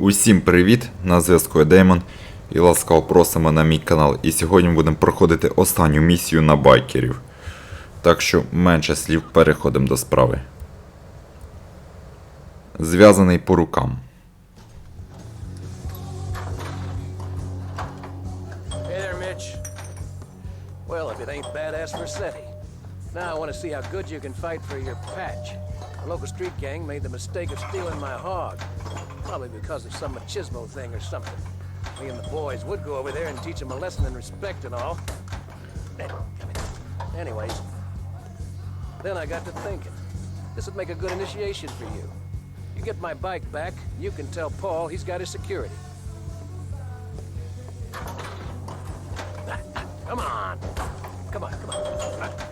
Усім привіт! На зв'язку я Деймон і ласкаво просимо на мій канал. І сьогодні будемо проходити останню місію на байкерів. Так що менше слів переходимо до справи. Зв'язаний по рукам. Hey there, Mitch. Well, if it ain't badass Versetti. Now I want to see how good you can fight for your patch. A local street gang made the mistake of stealing my hog. Probably because of some machismo thing or something. Me and the boys would go over there and teach them a lesson in respect and all. Anyways, then I got to thinking. This would make a good initiation for you. You get my bike back, you can tell Paul he's got his security. Come on. Come on, come on.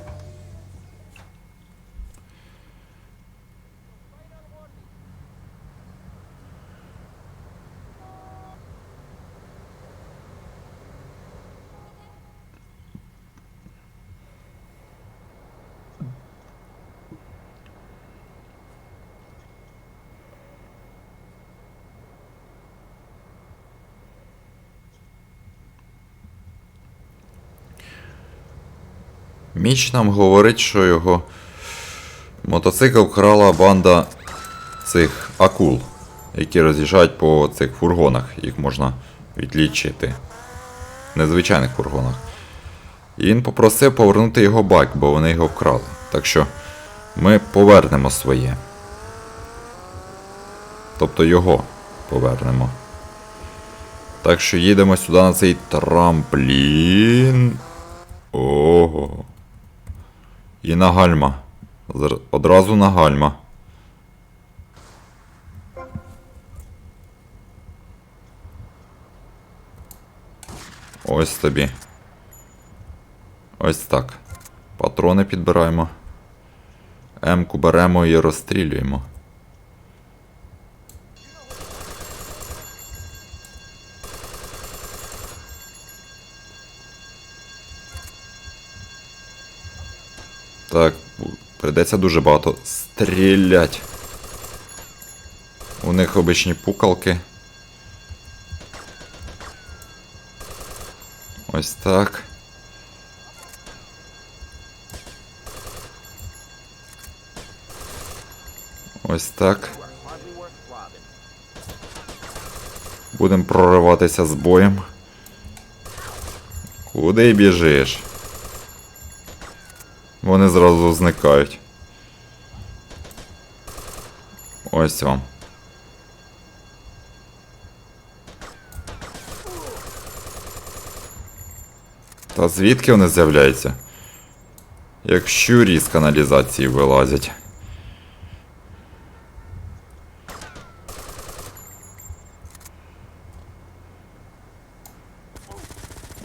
Міч нам говорить, що його мотоцикл вкрала банда цих акул, які роз'їжджають по цих фургонах. Їх можна відлічити. Незвичайних фургонах. І він попросив повернути його байк, бо вони його вкрали. Так що ми повернемо своє. Тобто його повернемо. Так що їдемо сюди на цей трамплін. Ого. І на гальма. Одразу на гальма. Ось тобі. Ось так. Патрони підбираємо. М-ку беремо і розстрілюємо. Так, прийдеться дуже багато стрілять. У них обичні пукалки. Ось так. Ось так. Будемо прориватися з боєм. Куди біжиш? Вони зразу зникають. Ось вам. Та звідки вони з'являються? Як щурі з каналізації вилазять.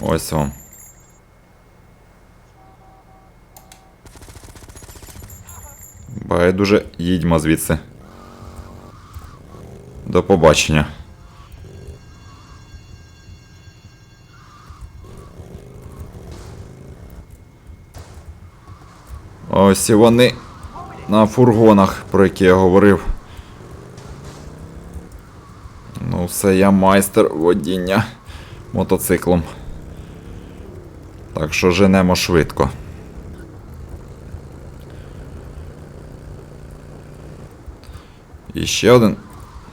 Ось вам. Байдуже, їдьмо звідси. До побачення. Ось і вони на фургонах, про які я говорив. Ну, все, я майстер водіння мотоциклом. Так що женемо швидко. І ще один.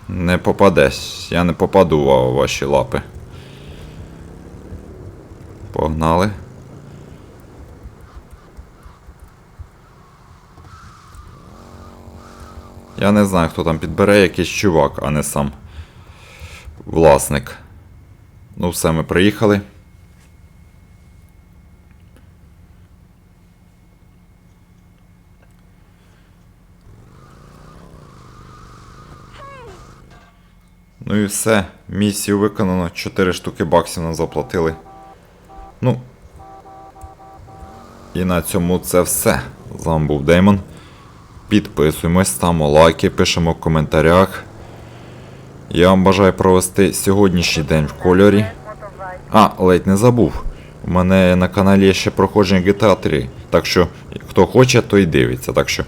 Не попадеш. Я не попаду в ваші лапи. Погнали. Я не знаю, хто там підбере якийсь чувак, а не сам власник. Ну, все, ми приїхали. Ну і все. Місію виконано. 4 штуки баксів нам заплатили. Ну. І на цьому це все. З вами був Деймон. Підписуємось, ставимо лайки, пишемо в коментарях. Я вам бажаю провести сьогоднішній день в кольорі. А, ледь не забув. У мене на каналі є ще проходження GTA 3. Так що, хто хоче, той дивиться. Так що,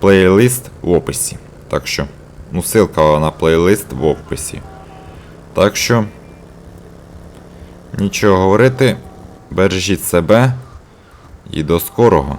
плейлист в описі. Так що, ну, ссылка на плейлист в описі. Так що. Нічого говорити. Бережіть себе. І до скорого.